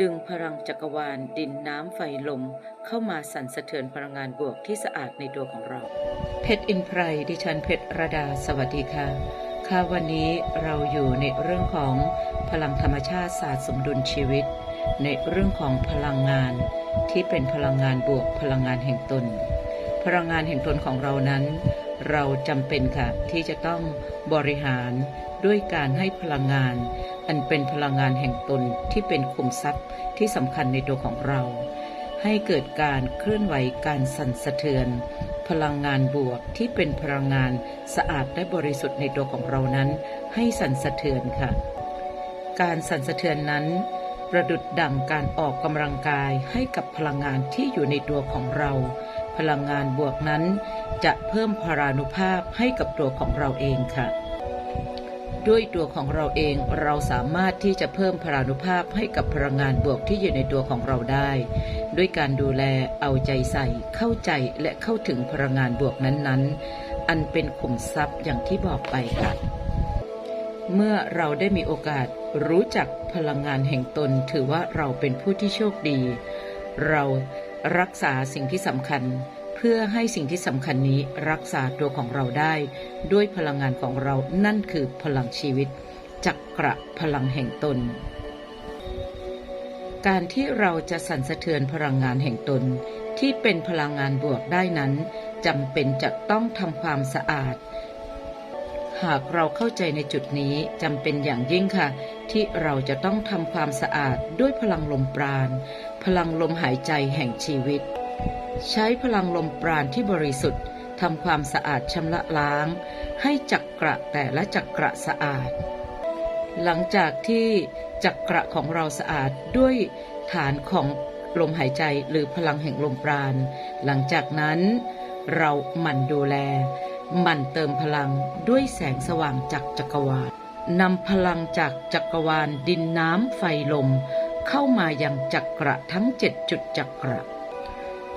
ดึงพลังจักรวาล ดินน้ำไฟลม เข้ามาสั่นสะเทือนพลังงานบวกที่สะอาดในตัวของเรา เพชรอินไพรดิฉันเพชรระดา สวัสดีค่ะ ค่ะวันนี้เราอยู่ในเรื่องของพลังธรรมชาติศาสตร์สมดุลชีวิต ในเรื่องของพลังงานที่เป็นพลังงานบวกพลังงานแห่งตน พลังงานแห่งตนของเรานั้น เราจำเป็นค่ะที่จะต้องบริหารด้วยการให้พลังงาน อันเป็นพลังงานแห่งตนที่เป็นคุมทรัพย์ที่สำคัญในตัวของเรา ให้เกิดการเคลื่อนไหวการสั่นสะเทือน พลังงานบวกที่เป็นพลังงานสะอาดและบริสุทธิ์ในตัวของเรานั้น ให้สั่นสะเทือนค่ะ การสั่นสะเทือนนั้น ประดุดดังการออกกำลังกายให้กับพลังงานที่อยู่ในตัวของเรา พลังงานบวกนั้น จะเพิ่มพรานุภาพให้กับตัวของเราเองค่ะ ด้วยตัวของเราเองเราสามารถที่จะเพิ่มพรานุภาพให้กับพลังงานบวกที่อยู่ในตัวของเราได้ ด้วยการดูแลเอาใจใส่ เข้าใจและเข้าถึงพลังงานบวกนั้นๆ อันเป็นขุมทรัพย์อย่างที่บอกไปค่ะเมื่อเราได้มีโอกาสรู้จักพลังงานแห่งตนถือว่าเราเป็นผู้ที่โชคดี เรา รักษาสิ่งที่สำคัญ เพื่อให้สิ่งที่สำคัญนี้รักษาตัวของเราได้ ด้วยพลังงานของเรานั่นคือพลังชีวิต จักระพลังแห่งตน การที่เราจะสั่นสะเทือนพลังงานแห่งตน ที่เป็นพลังงานบวกได้นั้นจำเป็นจะต้องทำความสะอาด หากเราเข้าใจในจุดนี้จำเป็นอย่างยิ่งค่ะ ที่เราจะต้องทำความสะอาดด้วยพลังลมปราณ พลังลมหายใจแห่งชีวิต ใช้พลังลมปราณที่บริสุทธิ์ทำความสะอาดชำระล้าง ให้จักระแต่ละจักระสะอาด หลังจากที่จักระของเราสะอาดด้วยฐานของลมหายใจหรือพลังแห่งลมปราณ หลังจากนั้นเราหมั่นดูแล หมั่นเติมพลังด้วยแสงสว่างจากจักรวาล นำพลังจากจักรวาลดินน้ำไฟลม เข้ามายังจักระทั้งเจ็ดจุดจักระ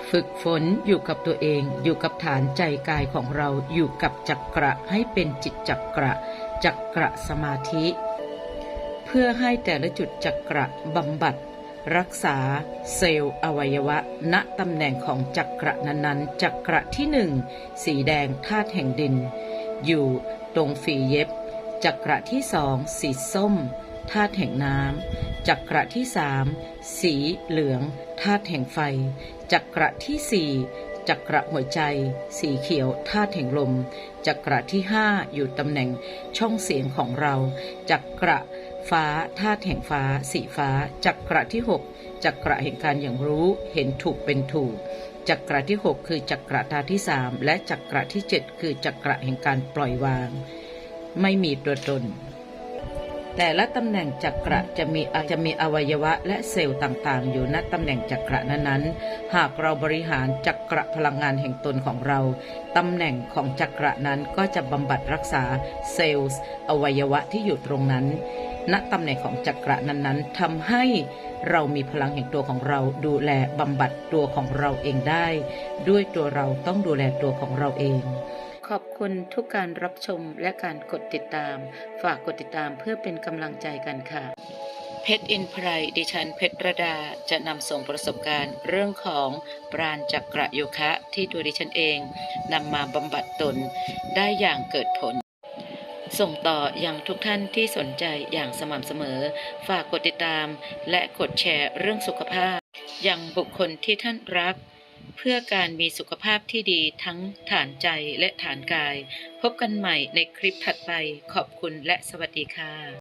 ฝึกฝนอยู่กับตัวเองอยู่กับฐานใจกายของเราอยู่กับจักระให้เป็นจิตจักระ จักระสมาธิ เพื่อให้แต่ละจุดจักระบำบัด รักษา เซลล์อวัยวะ ณตำแหน่งของจักระนั้นๆจักระที่หนึ่งสีแดงธาตุแห่งดิน อยู่ตรงฝีเย็บ จักระที่สองสีส้มธาตุแห่งน้ำจักระที่สามสีเหลืองธาตุแห่งไฟ จักระที่สี่จักระหัวใจ สีเขียวธาตุแห่งลม จักระที่ห้าอยู่ตำแหน่งช่องเสียงของเรา จักระฟ้าธาตุแห่งฟ้า สีฟ้า จักระที่หกจักระแห่งการอย่างรู้เห็นถูกเป็นถูกจักระที่หกคือจักระธาที่สามและจักระที่เจ็ดคือจักระแห่งการปล่อยวาง ไม่มีตัวตน แต่ละตำแหน่งจักระจะมีอาจจะมีอวัยวะและเซลล์ต่างๆ อยู่ณตำแหน่งจักระนั้นๆ หากเราบริหารจักระพลังงานแห่งตนของเรา ตำแหน่งของจักระนั้นก็จะบำบัดรักษาเซลล์อวัยวะที่อยู่ตรงนั้น ณตำแหน่งของจักระนั้นๆทำให้เรามีพลังแห่งตัวของเราดูแลบำบัดตัวของเราเองได้ ด้วยตัวเราต้องดูแลตัวของเราเอง ขอบคุณทุกการรับชมและการกดติดตาม ฝากกดติดตามเพื่อเป็นกำลังใจกันค่ะ เพชรอินไพรดิฉันเพชรระดาจะนำส่งประสบการณ์เรื่องของปราณจักระโยคะที่ตัวดิฉันเองนำมาบำบัดตนได้อย่างเกิดผล ส่งต่ออยังทุกท่านที่สนใจอย่างสม่ำเสมอ ฝากกดติดตาม และกดแชร์เรื่องสุขภาพยังบุคคลที่ท่านรัก เพื่อการมีสุขภาพที่ดีทั้งฐานใจและฐานกาย พบกันใหม่ในคลิปถัดไป ขอบคุณและสวัสดีค่ะ